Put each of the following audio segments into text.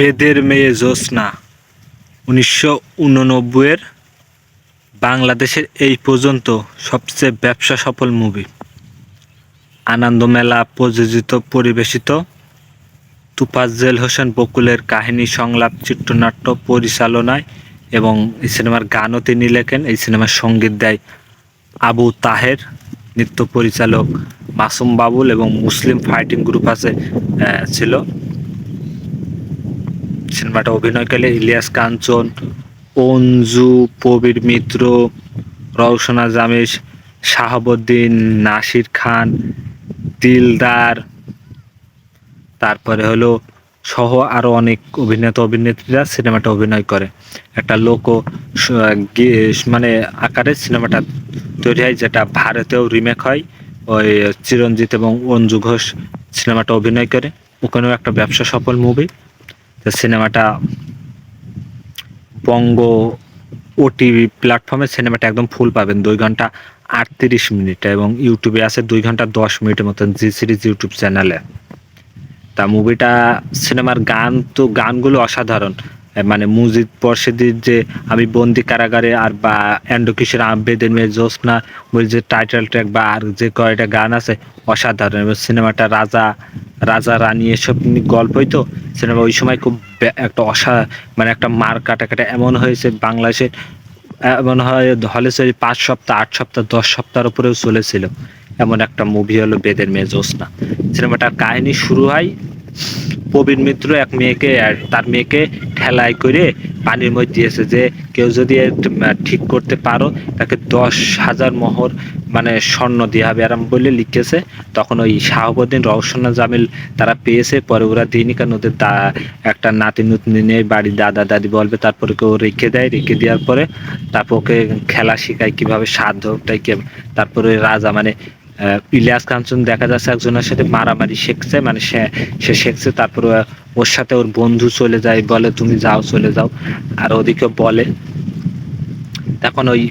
বেদের মেয়ে জ্যোৎস্না উনিশশো উননব্বইয়ের বাংলাদেশের এই পর্যন্ত সবচেয়ে ব্যবসা সফল মুভি আনন্দমেলা প্রযোজিত, পরিবেশিত তুফাজ্জেল হোসেন বকুলের কাহিনী, সংলাপ, চিত্রনাট্য পরিচালনায় এবং এই সিনেমার গানও তিনি লেখেন। এই সিনেমার সংগীত দেয় আবু তাহের, নৃত্য পরিচালক মাসুম বাবুল এবং মুসলিম ফাইটিং গ্রুপ আছে ছিল। সিনেমাটা অভিনয় করলে ইলিয়াস কাঞ্চন, অঞ্জু, প্রবীর মিত্র, রওশনা জামিস শাহাবুদ্দিন, নাসির খান, দিলদার, তারপরে হলো সহ আরও অনেক অভিনেতা, অভিনেত্রীরা সিনেমাটা অভিনয় করে। একটা লোক মানে আকারে সিনেমাটা তৈরি হয়, যেটা ভারতেও রিমেক হয়। ওই চিরঞ্জিত এবং অঞ্জু ঘোষ সিনেমাটা অভিনয় করে। ওখানেও একটা ব্যবসা সফল মুভি তো সিনেমাটা বঙ্গ ওটিভি প্ল্যাটফর্মে সিনেমাটা একদম ফুল পাবেন। দুই ঘণ্টা আটত্রিশ মিনিট এবং ইউটিউবে আছে দুই ঘণ্টা দশ মিনিটের মতন জি সিরিজ ইউটিউব চ্যানেলে তা মুভিটা সিনেমার গান তো, গানগুলো অসাধারণ। মানে মুজিদ পরশেদির যে আমি বন্দি কারাগারে আর বা এন্ডো কিশোর আবেদের মেয়ে জ্যোৎস্না বই যে টাইটেল ট্র্যাক বা আর যে কয়টা গান আছে, অসাধারণ। এবং সিনেমাটা রাজা রাজা রানী এসব গল্পই তো। সিনেমা ওই সময় খুব একটা অসা মানে একটা মার কাটাকাটা এমন হয়েছে বাংলাদেশের এমন হয়, হলে সে পাঁচ সপ্তাহ, আট সপ্তাহ, দশ সপ্তাহের উপরেও চলেছিল। এমন একটা মুভি হলো বেদের মেয়ে জ্যোৎস্না সিনেমাটার কাহিনী শুরু হয় প্রবীণ মিত্র এক মেয়েকে আর তার মেয়েকে ঠেলাই করে পানির মধ্যে দিয়েছে যে কেউ যদি ঠিক করতে পারো, তাকে দশ হাজার মোহর মানে স্বর্ণ দেওয়া হবে। এরম বলে লিখেছে, তখন ওই শাহাবুদ্দিন রওশনা জামিল তারা পেয়েছে, পরে ওরা দিইনি কারণ ওদের দা, একটা নাতি নুতনি নিয়ে বাড়ি দাদা দাদি বলবে, তারপরে কেউ রেখে দেয়। রেখে দেওয়ার পরে তারপর ওকে খেলা শেখায় কীভাবে সাধ্যটাই কে, তারপরে রাজা মানে ইলিয়াস কাঞ্চন দেখা যাচ্ছে একজনের সাথে মারামারি শিখছে মানে সে সে শিখছে, তারপরে ওর সাথে ওর বন্ধু চলে যায়, বলে তুমি যাও, চলে যাও। আর ওদিকে বলে, তখন ওই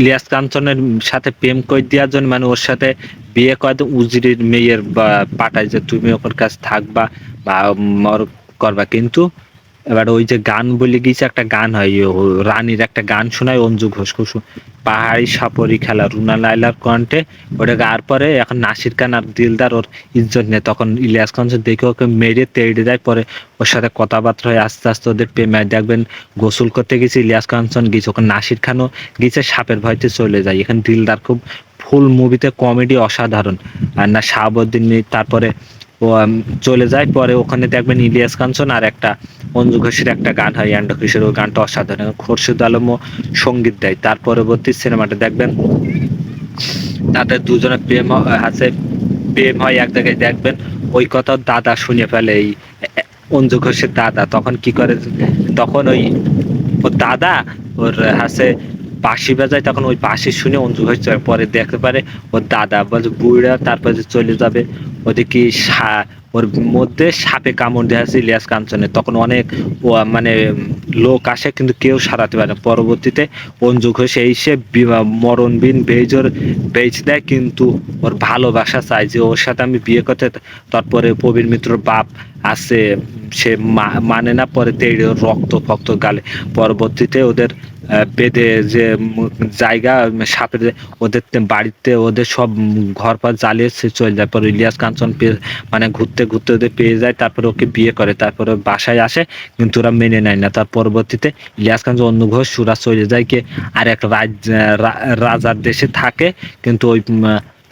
ইলিয়াস কাঞ্চনের সাথে প্রেম করে দেওয়ার জন্য মানে ওর সাথে বিয়ে করে উজিরের মেয়ের পাঠায় যে তুমি ওর কাছে থাকবা বা মর করবা। কিন্তু এবার ওই যে গান বলে গিয়েছে একটা গান হয় রানীর একটা গান শোনায় অঞ্জু ঘোষ কুসু পাহাড়ি সাপরি খেলা, রুনা লাইলার কণ্ঠে, ওটা গাওয়ার পরে এখন নাসির খান আর দিলদার ওর ইজ্জত নেই। তখন ইলিয়াস কাঞ্চন দেখে ওকে মেরে তেড়ে দেয়, পরে ওর সাথে কথাবার্তা হয়, আস্তে আস্তে ওদের প্রেমে দেখবেন গোসল করতে গেছে ইলিয়াস কাঞ্চন গেছে, ওখানে নাসির খানও গেছে, সাপের ভয়তে চলে যায়। এখানে দিলদার খুব ফুল মুভিতে কমেডি অসাধারণ। আর না শাহাবুদ্দিন তারপরে চলে যায়। পরে ওখানে দেখবেন ইলিয়াস কাঞ্চন আর একটা অঞ্জু ঘোষের একটা গান হয়, অ্যান্ড ঘোষের ওই গানটা অসাধারণ। খোরশেদ আলমও সংগীত দেয়। তার পরবর্তী সিনেমাটা দেখবেন, তাদের দুজনের প্রেম আছে, প্রেম হয় এক জায়গায়। দেখবেন ওই কথা দাদা শুনে ফেলে এই অঞ্জু ঘোষের দাদা। তখন কি করে, তখন ওই ওর দাদা, ওর হাসে বাঁশি বাজায়, তখন ওই বাঁশি শুনে অঞ্জু চলে। পরে দেখতে পারে ওর দাদা, বলছে, বুড়া, তারপরে চলে যাবে, ওদিকে সা- ওর মধ্যে সাপে কামড় দেওয়া ইলিয়াস কাঞ্চনের। তখন অনেক মানে লোক আসে, কিন্তু কেউ সারাতে পারে না। পরবর্তীতে অঞ্জু ঘোষ এসে বি- মরণবিন বেজর বেজ দেয়, কিন্তু ওর ভালোবাসা চাই যে, ওর সাথে আমি বিয়ে করতে তারপরে প্রবীর মিত্রর বাপ আছে সে মানে না, পরে তেড়ে রক্ত ফক্ত গালে। পরবর্তীতে ওদের বেঁধে যে জায়গা, সাপের ওদের বাড়িতে ওদের সব ঘর পর জ্বালিয়ে চলে যায়। পরে ইলিয়াস কাঞ্চন মানে ঘুরতে ঘুরতে ওদের পেয়ে যায়, তারপরে ওকে বিয়ে করে। তারপরে বাসায় আসে, কিন্তু ওরা মেনে নেয় না। তার পরবর্তীতে ইলিয়াস কাঞ্চন অন্য ঘোষ সুরা চলে যায় কে আর এক রাজ রাজার দেশে থাকে। কিন্তু ওই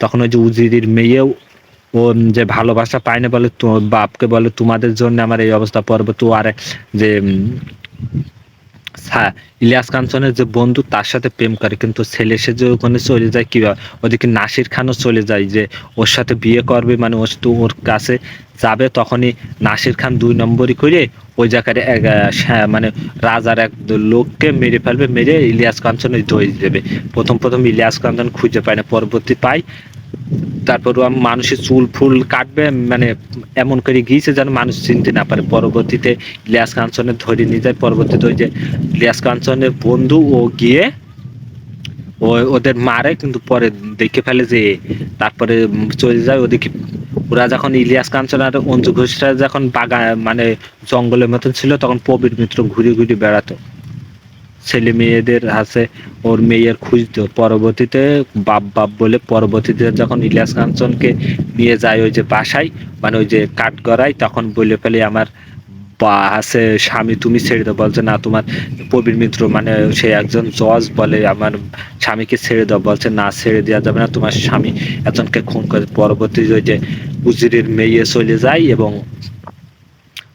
তখন ওই যে উজিরির মেয়েও ও যে ভালোবাসা পায় না বলে তো, বাপকে বলে, তোমাদের জন্য আমার এই অবস্থা, পরবর্তী ও আর যে ইলিয়াস কাঞ্চনের যে বন্ধু তার সাথে প্রেম করে কিন্তু ছেলে সে যে ওখানে চলে যায় কি ওদিকে নাসির খানও চলে যায় যে ওর সাথে বিয়ে করবে মানে ও তো ওর কাছে যাবে তখনই নাসির খান দুই নম্বরই করে ওই জায়গায় এক, মানে রাজার এক লোককে মেরে ফেলবে মেরে ইলিয়াস কাঞ্চন ওই দই দেবে। প্রথম প্রথম ইলিয়াস কাঞ্চন খুঁজে পায় না পরবর্তী পায় তারপর মানুষের চুল ফুল কাটবে মানে এমন করে গিয়েছে যেন মানুষ চিনতে না পারে। পরবর্তীতে ইলিয়াস কাঞ্চনের ধরে নিয়ে যায়, পরবর্তীতে ওই যে ইলিয়াস কাঞ্চনের বন্ধু ও গিয়ে ও ওদের মারে, কিন্তু পরে দেখে ফেলে যে তারপরে চলে যায় ওদিকে। ওরা যখন ইলিয়াস কাঞ্চন আর অঞ্জু ঘোষরা যখন বাগা মানে জঙ্গলের মতন ছিল, তখন প্রবীর মিত্র ঘুরে ঘুরে বেড়াতো। ছেলে মেয়েদের আছে ওর মেয়ের খুঁজতো পরবর্তীতে বাপ বাপ বলে পরবর্তীতে যখন ইলিয়াস কাঞ্চনকে নিয়ে যায় ওই যে বাসায় মানে ওই যে কাঠগড়ায়, তখন বলে ফেলে আমার বা আছে, স্বামী তুমি ছেড়ে দাও, বলছে, না, তোমার প্রবীর মিত্র মানে সে একজন জজ বলে আমার স্বামীকে ছেড়ে দাও, বলছে, না, ছেড়ে দেওয়া যাবে না, তোমার স্বামী একজনকে খুন করে। পরবর্তী ওই যে উজিরের মেয়ে চলে যায় এবং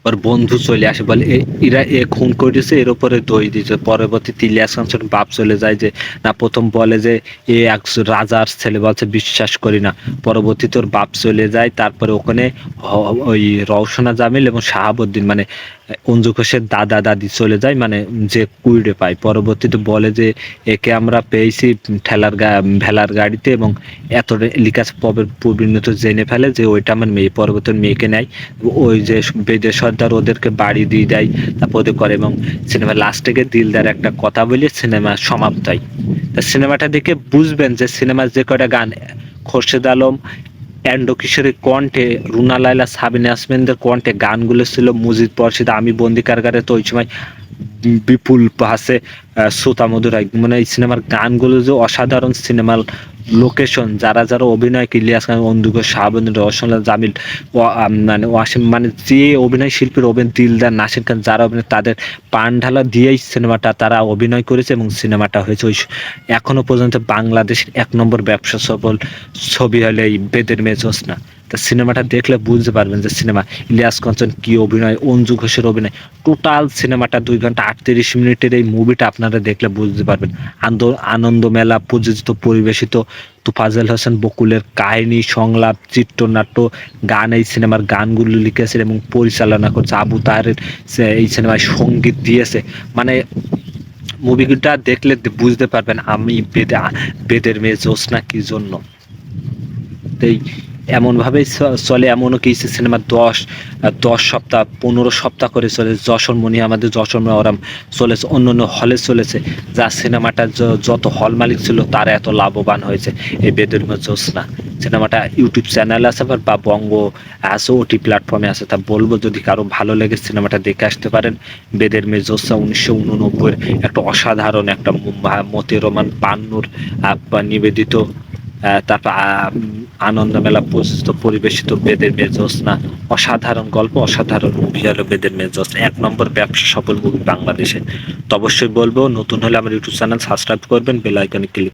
ওর বন্ধু চলে আসে বলে এরা এ খুন করেছে, এর উপরে দই দিয়েছে। পরবর্তী ইলিয়াস কাঞ্চন বাপ চলে যায় যে, না, প্রথম বলে যে, এ এক রাজার ছেলে বলছে, বিশ্বাস করি না। পরবর্তী তোর বাপ চলে যায়, তারপরে ওখানে ওই রওশনা জামিল এবং শাহাবুদ্দিন মানে অঞ্জু ঘোষের দাদা দাদি চলে যায় মানে যে কুইডে পায়। পরবর্তীতে বলে যে, একে আমরা পেয়েছি ঠেলার ভেলার গাড়িতে এবং এত লিকাস প্রবীণত জেনে ফেলে যে, ওইটা আমার মেয়ে। পরবর্তী মেয়েকে নেয়। ওই যে বেদের সর্দার ওদেরকে বাড়ি দিয়ে দেয়, তারপর ওদের করে এবং সিনেমা লাস্টে দিলদার একটা কথা বলে সিনেমা সমাপ্ত হয়। তা সিনেমাটা দেখে বুঝবেন যে সিনেমার যে কয়টা গান, খোরশেদ আলম অ্যান্ড কিশোরের কণ্ঠে, রুনা লাইলা সাবিনা আসমেনদের কণ্ঠে গানগুলো ছিল মুজিদ পরশিদ, আমি, বন্দি কারগারে তো ওই সময় বিপুল হাসে শ্রোতা মধুরাই মানে এই সিনেমার গানগুলো যে অসাধারণ সিনেমার লোকেশন যারা যারা অভিনয় ইলিয়াস খান, অন্ধুক, শাহাবুদ্দিন রসনা জামিল মানে ওয়াসিম মানে যে অভিনয় শিল্পীর অভিনয়, দিলদার, নাসির খান, যারা অভিনয়, তাদের পান ঢালা দিয়েই সিনেমাটা তারা অভিনয় করেছে এবং সিনেমাটা হয়েছে। ওই স- এখনও পর্যন্ত বাংলাদেশের এক নম্বর ব্যবসা সফল ছবি হলে এই বেদের মেয়ে জোসনা তা সিনেমাটা দেখলে বুঝতে পারবেন যে সিনেমা, ইলিয়াস কঞ্চন কি অভিনয়, অঞ্জু ঘোষের অভিনয়। টোটাল সিনেমাটা দুই ঘণ্টা আটত্রিশ মিনিটের এই মুভিটা আপনারা দেখলে বুঝতে পারবেন। আনন্দ মেলা প্রযোজিত পরিবেশিত তুফাজেল হোসেন বকুলের কাহিনী, সংলাপ, চিত্রনাট্য, গান, এই সিনেমার গানগুলো লিখেছে এবং পরিচালনা করছে আবু তাহের এই সিনেমায় সংগীত দিয়েছে। মানে মুভিটা দেখলে বুঝতে পারবেন আমি বেদে বেদের মেয়ে জোসনা কি জন্য। এই এমনভাবেই চলে এমনও কিছু সিনেমা দশ দশ সপ্তাহ, পনেরো সপ্তাহ করে চলে। যশোর মনি আমাদের যশোর মনি ওরাম চলেছে, অন্য অন্য হলে চলেছে। যা সিনেমাটা যত হল মালিক ছিল তারা এত লাভবান হয়েছে। এই বেদের জোসনা সিনেমাটা ইউটিউব চ্যানেল আছে আবার, বা বঙ্গ আছে, ওটি প্ল্যাটফর্মে আছে। তা বলব যদি কারও ভালো লেগে সিনেমাটা দেখে আসতে পারেন বেদের মেয়ে জোসা উনিশশো উননব্বইয়ের একটা অসাধারণ একটা মতি রোমান পান্নুর নিবেদিত তারপর আনন্দ মেলা প্রস্তুত পরিবেশিত বেদের মেয়ে জোসনা অসাধারণ গল্প, অসাধারণ মুভি হলো বেদের মেয়ে জোসনা এক নম্বর ব্যবসা সফল মুভি বাংলাদেশে। তো অবশ্যই বলব, নতুন হলে আমার ইউটিউব চ্যানেল সাবস্ক্রাইব করবেন, বেল আইকনে ক্লিক